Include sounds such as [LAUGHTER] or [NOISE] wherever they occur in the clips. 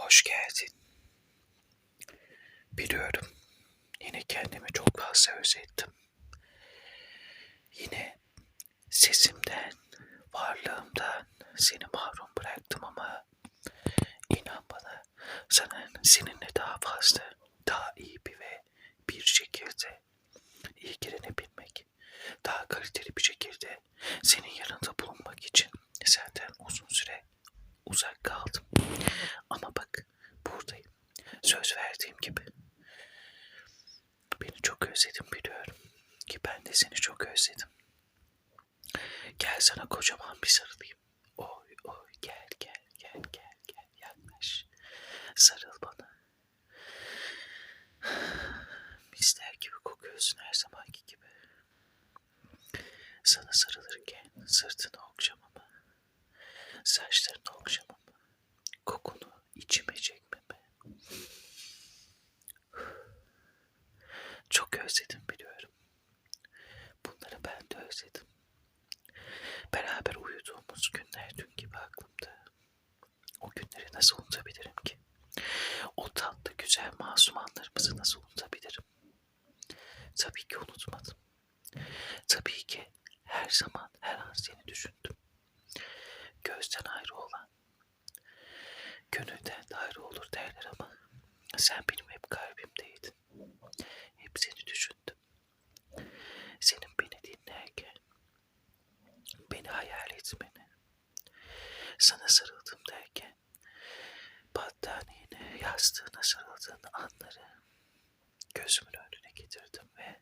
Hoş geldin. Biliyorum. Yine kendimi çok fazla özlettim. Yine sesimden, varlığımdan seni mahrum bıraktım ama inan bana sana seninle daha fazla, daha iyi bir ve bir şekilde ilgilenebilmek, daha kaliteli bir şekilde senin yanında bulunmak için senden uzun süre uzak kaldım. Ama bak buradayım. Söz verdiğim gibi. Beni çok özledim biliyorum. Ki ben de seni çok özledim. Gel sana kocaman bir sarılayım. Oy oy gel gel gel gel gel yaklaş. Sarıl bana. Misler gibi kokuyorsun her zamanki gibi. Sana sarılırken sırtını okşamamı, saçlarını okşamamı, kokunu içime çekmemi. Çok özledim biliyorum. Bunları ben de özledim. Beraber uyuduğumuz günler dün gibi aklımda. O günleri nasıl unutabilirim ki? O tatlı, güzel, masum anlarımızı nasıl unutabilirim? Tabii ki unutmadım. Tabii ki her zaman, her an seni düşündüm. Gözden ayrı olan, gönülden de ayrı olur derler ama sen benim hep kalbimdeydin. Hep seni düşündüm. Senin beni dinlerken, beni hayal etmeni, sana sarıldım derken, battaniyene, yastığına sarıldığın anları gözümün önüne getirdim ve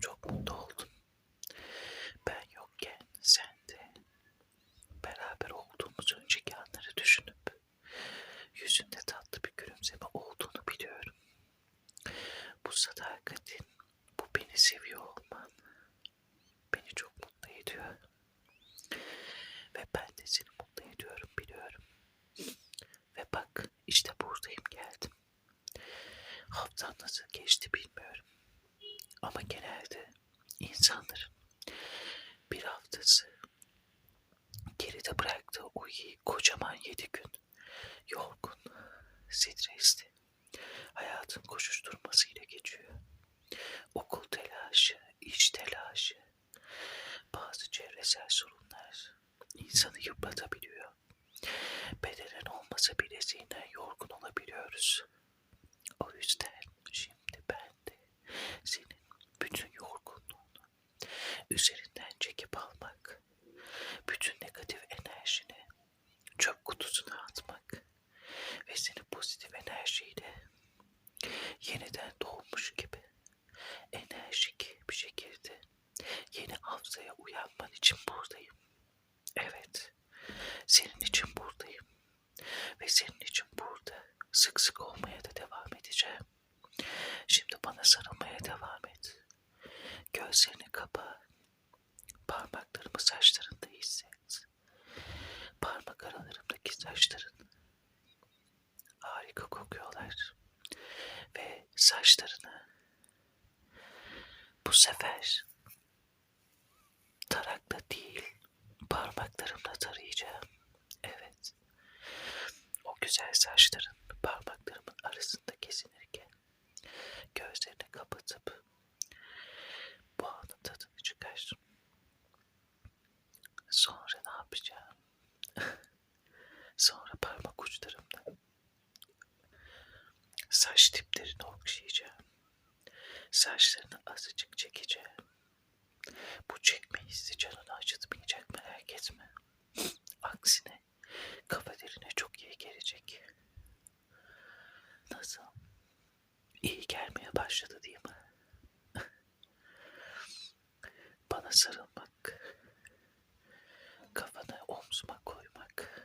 çok mutlu oldum. Ben yokken sen de beraber olduğumuz önceki anları düşünüp yüzünde tatlı bir gülümseme olduğunu biliyorum. Bu sadakatin, bu beni seviyor olman beni çok mutlu ediyor. Ve ben de seni mutlu ediyorum biliyorum. Ve bak işte buradayım geldim. Haftan nasıl geçti bilmiyorum. Ama genelde insanların bir haftası geride bıraktığı o kocaman yedi gün yorgun, stresli, hayatın koşuşturmasıyla geçiyor. Okul telaşı, iş telaşı, bazı çevresel sorunlar insanı yıpratabiliyor. Bedenen olmasa bile zihnen yorgun olabiliyoruz. O yüzden şimdi ben de senin bütün yorgunluğunu üzerinden çekip almak, bütün negatif enerjini çöp kutusuna atmak ve seni pozitif enerjiyle yeniden doğmuş gibi enerjik bir şekilde yeni haftaya uyanman için buradayım. Evet, senin için buradayım ve senin için burada sık sık olmaya da devam edeceğim. Şimdi bana sarılmaya devam et. Gözlerini kapa. Parmaklarımı saçlarında hisset. Parmak aralarımdaki saçların harika kokuyorlar. Ve saçlarını bu sefer tarakla değil parmaklarımla tarayacağım. Evet. O güzel saçların kapatıp bu anın tadını çıkar. Sonra ne yapacağım? [LAUGHS] Sonra parmak uçlarımla saç diplerini okşayacağım. Saçlarını azıcık çekeceğim. Bu çekme hissi canını acıtmayacak merak etme. Aksine kafa derine çok iyi gelecek. Nasıl? İyi gelmeye başladı değil mi? Bana sarılmak, kafanı omzuma koymak,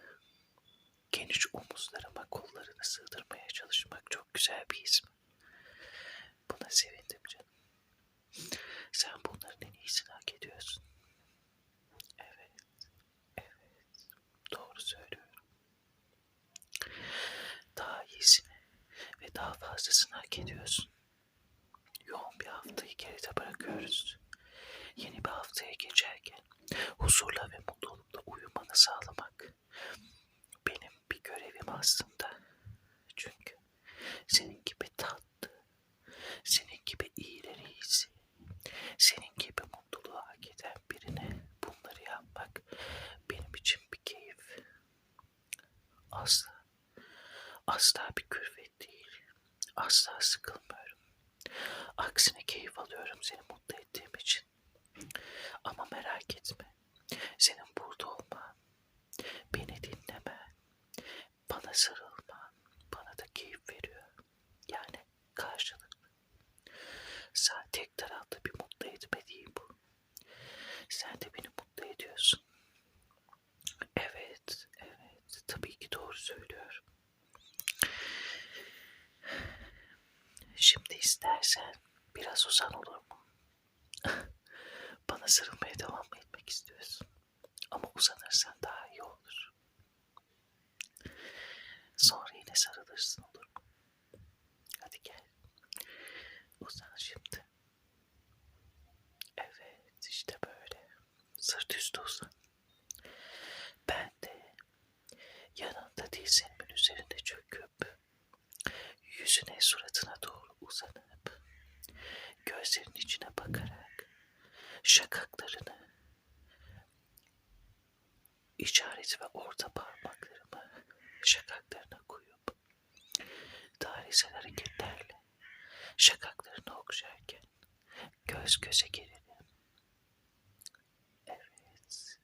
geniş omuzlarıma kollarını sığdırmaya çalışmak çok güzel bir his? Buna sevindim canım. Sen bunların en iyisini hak ediyorsun. Evet, evet, doğru söylüyorum. Daha iyisini ve daha fazlasını hak ediyorsun. Yoğun bir haftayı geride bırakıyoruz yastığa geçerken huzurla ve mutlulukla uyumanı sağlamak benim bir görevim aslında. Çünkü senin gibi tatlı, senin gibi iyileri iyisi, senin gibi mutluluğu hak eden birine bunları yapmak benim için bir keyif. Asla, asla bir külfet değil. Asla sıkılmıyorum. Aksine keyif alıyorum seni mutlu ettiğim için. Ama merak etme. Senin burada olman, beni dinlemen, bana sarılman bana da keyif veriyor. Yani karşılıklı. Sadece tek taraflı bir mutlu etme değil bu. Sen de beni mutlu ediyorsun. Evet, evet. Tabii ki doğru söylüyorum. Şimdi istersen biraz uzan olur mu? Bana sarılmaya devam mı etmek istiyorsun? Ama uzanırsan daha iyi olur. Sonra yine sarılırsın olur mu? Hadi gel. Uzan şimdi. Evet işte böyle. Uzan. Ben de yanında dizlerimin üzerinde çöküp yüzüne suratına doğru uzanıp gözlerinin içine bakarak şakaklarını işaret ve orta parmaklarımı şakaklarına koyup tarihsel hareketlerle şakaklarını okşarken göz göze gelelim. Evet.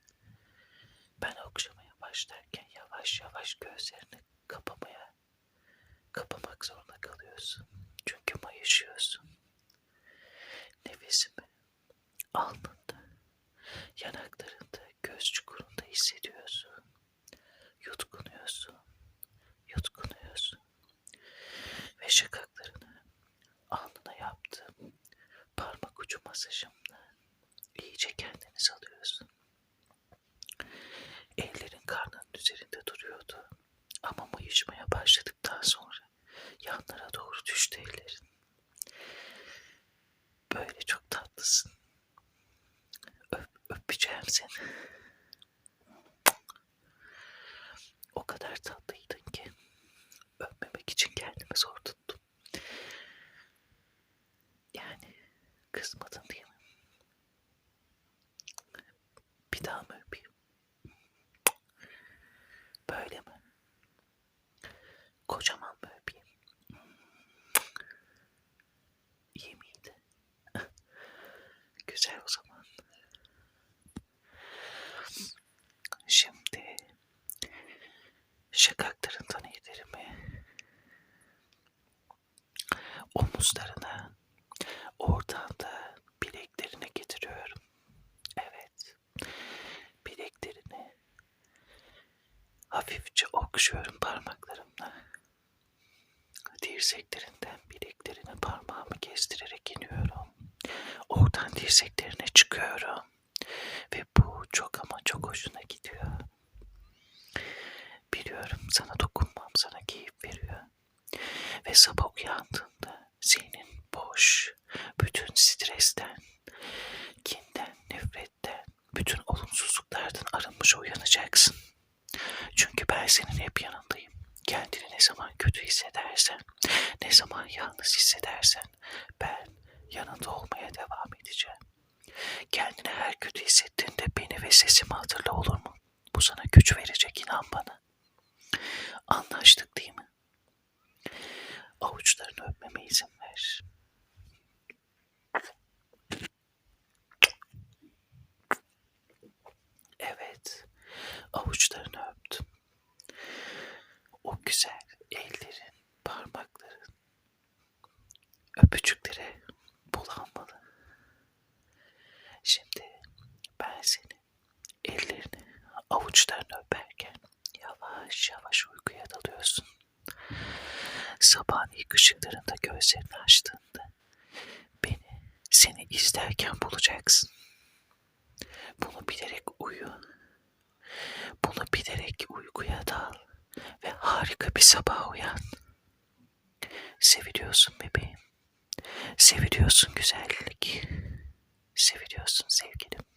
Ben okşamaya başlarken yavaş yavaş gözlerini kapamaya kapamak zorunda kalıyorsun. Çünkü mayışıyorsun. Nefesimi alnında, yanaklarında, göz çukurunda hissediyorsun. Yutkunuyorsun, yutkunuyorsun. Ve şakaklarını alnına yaptığım parmak ucu masajımla iyice kendini salıyorsun. Karnının üzerinde duruyordu. Ama mayışmaya başladıktan sonra yanlara doğru düştü ellerin. Böyle çok tatlısın. Öp, öpeceğim seni. O kadar tatlıydın ki öpmemek için kendimi zor tuttum. Yani kızmadın değil mi? Bir daha mı öpeyim? Böyle mi? Kocaman mı öpeyim? İyi miydi? Güzel o zaman. Şimdi şakaklarından ellerimi omuzlarına oradan da bileklerine getiriyorum. Evet. Bileklerini hafifçe okşuyorum parmaklarımla. Dirseklerinden bileklerine parmağımı kestirerek iniyorum. Oradan dirseklerine çıkıyorum. Ve bu çok ama çok hoşuna gidiyor. Biliyorum sana dokunmam sana keyif veriyor. Ve sabah uyandığında senin boş, bütün stresten, kinden, nefretten, bütün olumsuzluklardan arınmış uyanacaksın. Çünkü ben senin hep yanındayım. Kendini ne zaman kötü hissedersen, ne zaman yalnız hissedersen ben yanında olmaya devam edeceğim. Kendini her kötü hissettiğinde beni ve sesimi hatırla olur mu? Bu sana güç verecek inan bana. Anlaştık değil mi? Avuçlarını öpmeme izin ver. Evet, avuçlarını öptüm. O güzel ellerin, parmakların, öpücükleri bulanmalı. Şimdi ben seni ellerini, avuçlarını öperken yavaş yavaş uykuya dalıyorsun. Sabahın ilk ışıklarında gözlerini açtığında beni seni izlerken bulacaksın. Bunu bilerek uyu. Bunu bilerek uykuya dal ve harika bir sabah uyan. Seviliyorsun bebeğim. Seviliyorsun güzellik. Seviliyorsun sevgilim.